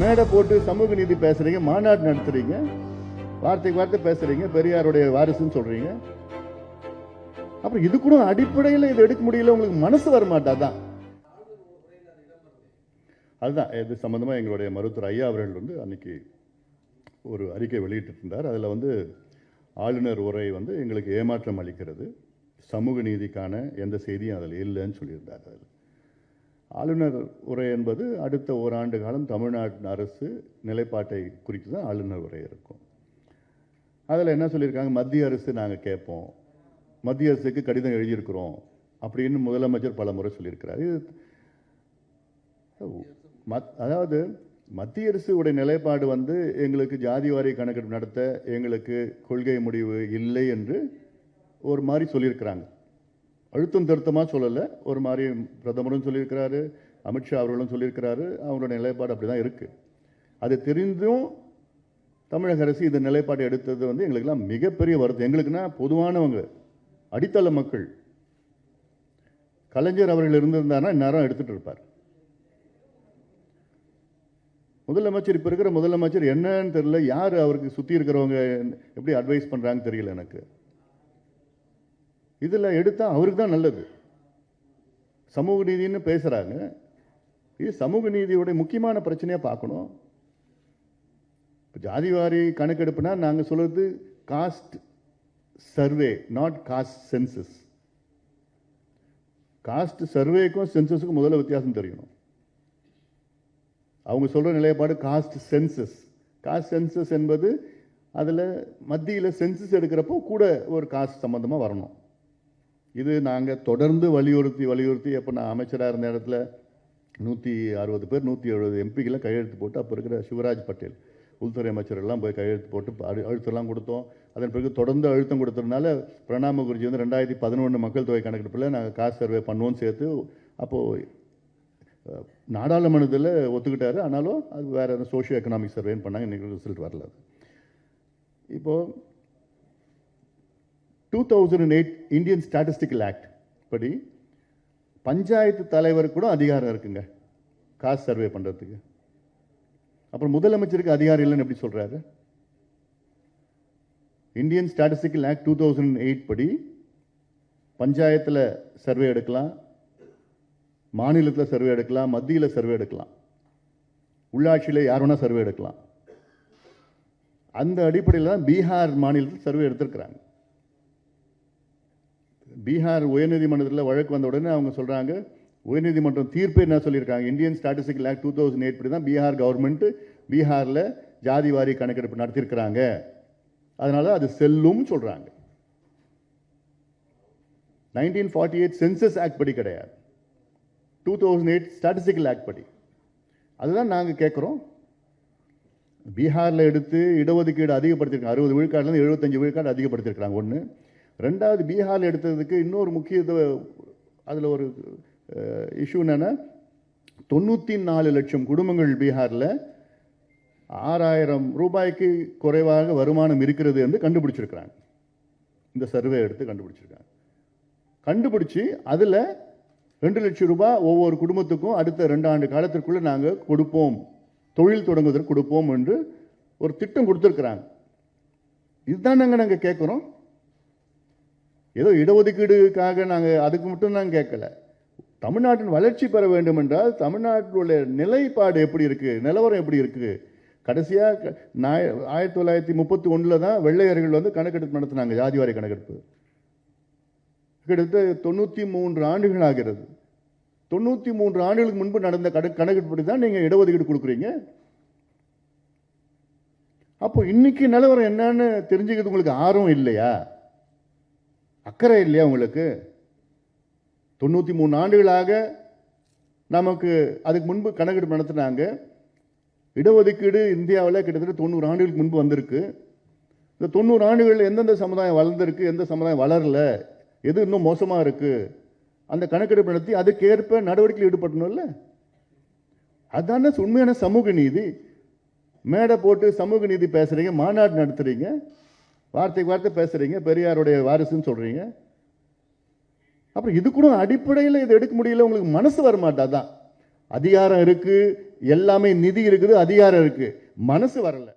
மேடை போட்டு சமூக நீதி பேசுறீங்க மாநாடு நடத்துறீங்க வார்த்தைக்கு வார்த்தை பேசுறீங்க பெரியாருடைய வாரிசுன்னு சொல்றீங்க. அப்புறம் இது கூட அடிப்படையில் இதை எடுக்க முடியல உங்களுக்கு மனசு வர மாட்டாதான் அதுதான் இது சம்மந்தமாக எங்களுடைய மருத்துவர் ஐயா அவர்கள் வந்து அன்னைக்கு ஒரு அறிக்கை வெளியிட்டு இருந்தார் அதில் வந்து ஆளுநர் உரை வந்து எங்களுக்கு ஏமாற்றம் அளிக்கிறது. சமூக நீதிக்கான எந்த செய்தியும் அதில் இல்லைன்னு சொல்லியிருந்தார் அதில் ஆளுநர் உரை என்பது அடுத்த ஓராண்டு காலம் தமிழ்நாட்டின் அரசு நிலைப்பாட்டை குறித்து தான் ஆளுநர் உரை இருக்கும். அதில் என்ன சொல்லியிருக்காங்க? மத்திய அரசு நாங்கள் கேட்போம். மத்திய அரசுக்கு கடிதம் எழுதியிருக்கிறோம் அப்படின்னு முதலமைச்சர் பல முறை சொல்லியிருக்கிறார். இது மத் அதாவது மத்திய அரசு உடைய நிலைப்பாடு வந்து எங்களுக்கு ஜாதி ஜாதிவாரி கணக்கெடுப்பு நடத்த எங்களுக்கு கொள்கை முடிவு இல்லை என்று ஒரு மாதிரி சொல்லியிருக்கிறாங்க. அழுத்தம் திருத்தமாக சொல்லலை. ஒரு மாதிரி பிரதமரும் சொல்லியிருக்கிறாரு அமித்ஷா அவர்களும் சொல்லியிருக்கிறாரு அவங்களோட நிலைப்பாடு அப்படி தான் இருக்குது அது தெரிந்தும் தமிழக அரசு இந்த நிலைப்பாட்டை எடுத்தது வந்து எங்களுக்கெல்லாம் மிகப்பெரிய வருத்தம். எங்களுக்குன்னா பொதுவானவங்க அடித்தள மக்கள் கலைஞர் அவர்கள் இருந்திருந்தாருன்னா இந்நேரம் எடுத்துகிட்டு இருப்பார். முதலமைச்சர் இப்போ இருக்கிற முதலமைச்சர் என்னன்னு தெரியல. யார் அவருக்கு சுற்றி இருக்கிறவங்க எப்படி அட்வைஸ் பண்ணுறாங்கன்னு தெரியல எனக்கு. இதில் எடுத்தால் அவருக்கு தான் நல்லது. சமூக நீதின்னு பேசுகிறாங்க இது சமூக நீதியுடைய முக்கியமான பிரச்சனையாக பார்க்கணும். இப்போ ஜாதிவாரி கணக்கெடுப்புனா நாங்கள் சொல்கிறது caste survey not caste census caste சர்வேக்கும் சென்சஸுக்கும் முதல்ல வித்தியாசம் தெரியணும். அவங்க சொல்கிற நிலைப்பாடு காஸ்ட் சென்சஸ் காஸ்ட் சென்சஸ் என்பது அதில் மத்தியில் சென்சஸ் எடுக்கிறப்போ கூட ஒரு காஸ்ட் சம்மந்தமாக வரணும். இது நாங்கள் தொடர்ந்து வலியுறுத்தி வலியுறுத்தி எப்போ நான் அமைச்சராக இருந்த இடத்துல நூற்றி அறுபது பேர் நூற்றி எழுபது எம்பிக்களை கையெழுத்து போட்டு அப்போ இருக்கிற சிவராஜ் பட்டேல் உள்துறை அமைச்சரெல்லாம் போய் கையெழுத்து போட்டு அழு அழுத்தம்லாம் கொடுத்தோம். அதன் பிறகு தொடர்ந்து அழுத்தம் கொடுத்ததுனால பிரணாப் முகர்ஜி வந்து ரெண்டாயிரத்தி பதினொன்று மக்கள் தொகை கணக்கெடுப்பில் நாங்கள் காசு சர்வே பண்ணுவோம் சேர்த்து அப்போது நாடாளுமன்றத்தில் ஒத்துக்கிட்டாரு. ஆனாலும் அது வேறு சோஷியோ எக்கனாமிக் சர்வேன்னு பண்ணாங்க. இன்றைக்கி ரிசல்ட் வரல அது. இப்போது two thousand eight Indian statistical act படி பஞ்சாயத்து தலைவர் கூட அதிகாரம் இருக்குங்க. காசு சர்வே பண்ணுறதுக்கு அப்புறம் முதலமைச்சருக்கு அதிகாரம் இல்லைன்னு எப்படி சொல்கிறாரு Indian statistical act two thousand eight படி பஞ்சாயத்தில் சர்வே எடுக்கலாம் மாநிலத்தில் சர்வே எடுக்கலாம் மத்தியில் சர்வே எடுக்கலாம். உள்ளாட்சியில் யார் வேணால் சர்வே எடுக்கலாம். அந்த அடிப்படையில் தான் பீகார் மாநிலத்தில் சர்வே எடுத்திருக்கிறாங்க. பீகார் உயர்நீதிமன்றத்தில் வழக்கு வந்த உடனே அவங்க சொல்கிறாங்க உயர்நீதிமன்றம் தீர்ப்பு என்ன சொல்லியிருக்காங்க? Indian statistical act two thousand eight படி தான் பீகார் கவர்மெண்ட் பீகாரில் ஜாதி வாரி கணக்கெடுப்பு நடத்தியிருக்கிறாங்க. அதனால அது செல்லும் சொல்கிறாங்க nineteen forty eight census act படி கிடையாது. Two thousand eight statistical act படி. அதுதான் நாங்கள் கேட்குறோம் பீகாரில் எடுத்து இடஒதுக்கீடு அதிகப்படுத்தியிருக்காங்க. அறுபது விழுக்காடுலேருந்து எழுபத்தஞ்சு விழுக்காடு அதிகப்படுத்தியிருக்கிறாங்க. ஒன்று ரெண்டாவது பீகார் எடுத்ததுக்கு இன்னொரு முக்கிய அதில் ஒரு இஷ்யூ என்னென்னா தொண்ணூற்றி நாலு லட்சம் குடும்பங்கள் பீகாரில் ஆறாயிரம் ரூபாய்க்கு குறைவாக வருமானம் இருக்கிறது என்று கண்டுபிடிச்சிருக்கிறாங்க. இந்த சர்வே எடுத்து கண்டுபிடிச்சிருக்காங்க. கண்டுபிடிச்சி அதில் ரெண்டு லட்சம் ரூபாய் ஒவ்வொரு குடும்பத்துக்கும் அடுத்த ரெண்டு ஆண்டு காலத்திற்குள்ளே நாங்கள் கொடுப்போம். தொழில் தொடங்குவதற்கு கொடுப்போம் என்று ஒரு திட்டம் கொடுத்துருக்குறாங்க. இதுதான் நாங்கள் நாங்கள் கேட்குறோம் ஏதோ இடஒதுக்கீடுக்காக நாங்கள் அதுக்கு மட்டும் தான் கேட்கல. தமிழ்நாட்டின் வளர்ச்சி பெற வேண்டும் என்றால் தமிழ்நாட்டில் நிலைப்பாடு எப்படி இருக்குது நிலவரம் எப்படி இருக்குது கடைசியாக ஆயிரத்தி தொள்ளாயிரத்தி முப்பத்தி ஒன்றில் தான் வெள்ளையர்கள் வந்து கணக்கெடுப்பு நடத்தினாங்க ஜாதிவாரி கணக்கெடுப்பு. கிட்டத்தட்ட தொண்ணூற்றி மூன்று ஆண்டுகள் ஆகிறது. தொண்ணூற்றி மூன்று ஆண்டுகளுக்கு முன்பு நடந்த கண கணக்கெடுப்படி தான் நீங்கள் இடஒதுக்கீடு கொடுக்குறீங்க. அப்போ இன்னைக்கு நிலவரம் என்னன்னு தெரிஞ்சுக்கிறது உங்களுக்கு ஆர்வம் இல்லையா? அக்கறை இல்லையா உங்களுக்கு? தொண்ணூற்றி மூணு ஆண்டுகளாக நமக்கு அதுக்கு முன்பு கணக்கெடுப்பு நடத்தினாங்க. இடஒதுக்கீடு இந்தியாவில் கிட்டத்தட்ட தொண்ணூறு ஆண்டுகளுக்கு முன்பு வந்திருக்கு. இந்த தொண்ணூறு ஆண்டுகளில் எந்தெந்த சமுதாயம் வளர்ந்துருக்கு எந்த சமுதாயம் வளரல எது இன்னும் மோசமாக இருக்குது அந்த கணக்கெடுப்பு நடத்தி அதுக்கேற்ப நடவடிக்கையில் ஈடுபடணும்ல? அதான உண்மையான சமூக நீதி. மேடை போட்டு சமூக நீதி பேசுகிறீங்க மாநாடு நடத்துகிறீங்க வார்த்தைக்கு வார்த்தை பேசுகிறீங்க பெரியாருடைய வாரிசுன்னு சொல்கிறீங்க அப்புறம் இது கூட அடிப்படையில் இதை எடுக்க முடியல உங்களுக்கு மனசு வர மாட்டாதான் அதிகாரம் இருக்குது எல்லாமே நிதி இருக்குது அதிகாரம் இருக்குது மனசு வரலை.